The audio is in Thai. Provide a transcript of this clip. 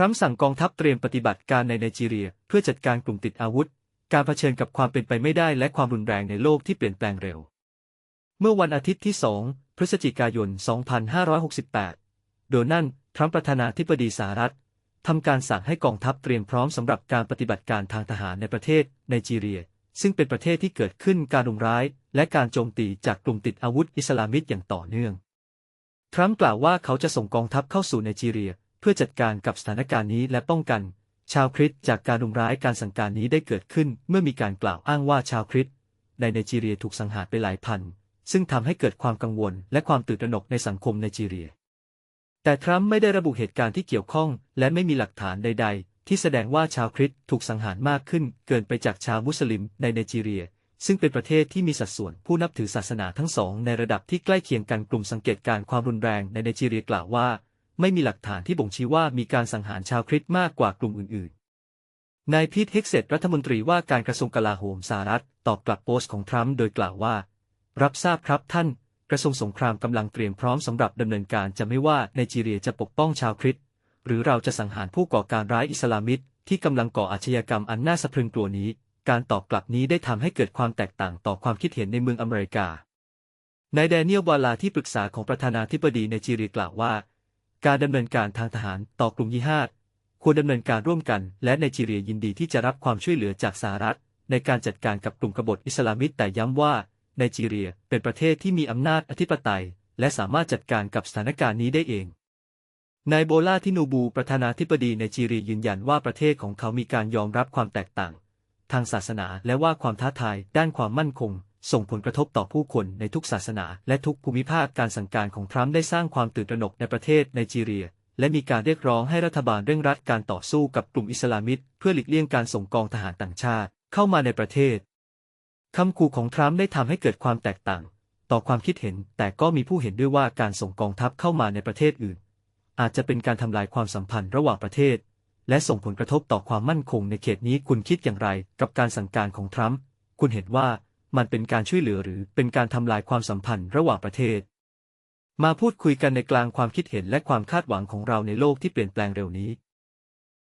รัมป์สั่งกองทัพเตรียมปฏิบัติการในไนจีเรีย เพื่อจัดการกลุ่มติดอาวุธ การเผชิญกับความเป็นไปไม่ได้และความรุนแรงในโลกที่เปลี่ยนแปลงเร็ว เมื่อวันอาทิตย์ที่ 2 พฤศจิกายน 2568 โดนัลด์ทรัมป์ประธานาธิบดีสหรัฐทำการสั่งให้กองทัพเตรียมพร้อมสำหรับการปฏิบัติการทางทหารในประเทศไนจีเรีย ซึ่งเป็นประเทศที่เกิดขึ้นการรุมร้าย และการโจมตีจากกลุ่มติดอาวุธอิสลามิกอย่างต่อเนื่อง ทรัมป์กล่าวว่าเขาจะส่งกองทัพเข้าสู่ไนจีเรีย เพื่อจัดการกับสถานการณ์นี้และป้องกัน ชาวคริสต์จากการรุมร้ายการสังการนี้ได้เกิดขึ้น เมื่อมีการกล่าวอ้างว่าชาวคริสต์ในไนจีเรียถูกสังหารไปหลายพัน ซึ่งทำให้เกิดความกังวลและความตื่นตระหนกในสังคมไนจีเรีย แต่ทรัมป์ไม่ได้ระบุเหตุการณ์ที่เกี่ยวข้อง และไม่มีหลักฐานใด ๆ ที่แสดงว่าชาวคริสต์ถูกสังหารมากขึ้น เกินไปจากชาวมุสลิมในไนจีเรียซึ่งเป็นประเทศที่มีสัดส่วนผู้นับถือศาสนาทั้งสองในระดับที่ใกล้เคียงกันกลุ่มสังเกตการความรุนแรงในไนจีเรียกล่าวว่า ไม่มีหลักฐานที่บ่งชี้ว่ามีการสังหารชาวคริสต์มากกว่ากลุ่มอื่นๆ นายพีทเฮกเซตรัฐมนตรีว่าการกระทรวงกลาโหมสหรัฐตอบกลับโพสต์ของทรัมป์โดยกล่าวว่า รับทราบครับท่าน กระทรวงสงครามกำลังเตรียมพร้อมสำหรับดำเนินการจะไม่ว่าไนจีเรียจะปกป้องชาวคริสต์หรือเราจะสังหารผู้ก่อการร้ายอิสลามิสต์ที่กำลังก่ออาชญากรรมอันน่าสะพรึงกลัวนี้ การตอบกลับนี้ได้ทำให้เกิดความแตกต่างต่อความคิดเห็นในเมืองอเมริกานายแดเนียลวาลาที่ปรึกษาของประธานาธิบดีไนจีเรียกล่าวว่า การดำเนินการทางทหารต่อกลุ่มยี่ห้าควรดำเนินการร่วมกัน และไนจีเรียยินดีที่จะรับความช่วยเหลือจากสหรัฐ ในการจัดการกับกลุ่มกบฏอิสลามิสต์แต่ย้ำว่าไนจีเรียเป็นประเทศที่มีอำนาจอธิปไตย และสามารถจัดการกับสถานการณ์นี้ได้เองนายโบลาทินูบูประธานาธิบดีไนจีเรียยืนยันว่าประเทศของเขามีการยอมรับความแตกต่าง ทางศาสนาและว่าความท้าทายด้านความมั่นคง ส่งผลกระทบต่อผู้คนในทุกศาสนา และทุกภูมิภาคการสั่งการของทรัมป์ได้สร้างความตื่นตระหนกในประเทศไนจีเรีย และมีการเรียกร้องให้รัฐบาลเร่งรัดการต่อสู้กับกลุ่มอิสลามิสต์เพื่อหลีกเลี่ยงการส่งกองทหารต่างชาติ เข้ามาในประเทศคำขู่ของทรัมป์ได้ทำให้เกิดความแตกต่าง ต่อความคิดเห็น แต่ก็มีผู้เห็นด้วยว่าการส่งกองทัพเข้ามาในประเทศอื่น อาจจะเป็นการทำลายความสัมพันธ์ระหว่างประเทศ และส่งผลกระทบต่อความมั่นคงในเขตนี้คุณคิดอย่างไร กับการสั่งการของทรัมป์คุณเห็นว่า มันเป็นการช่วยเหลือหรือเป็นการทำลายความสัมพันธ์ระหว่างประเทศ มาพูดคุยกันในกลางความคิดเห็นและความคาดหวังของเราในโลกที่เปลี่ยนแปลงเร็วนี้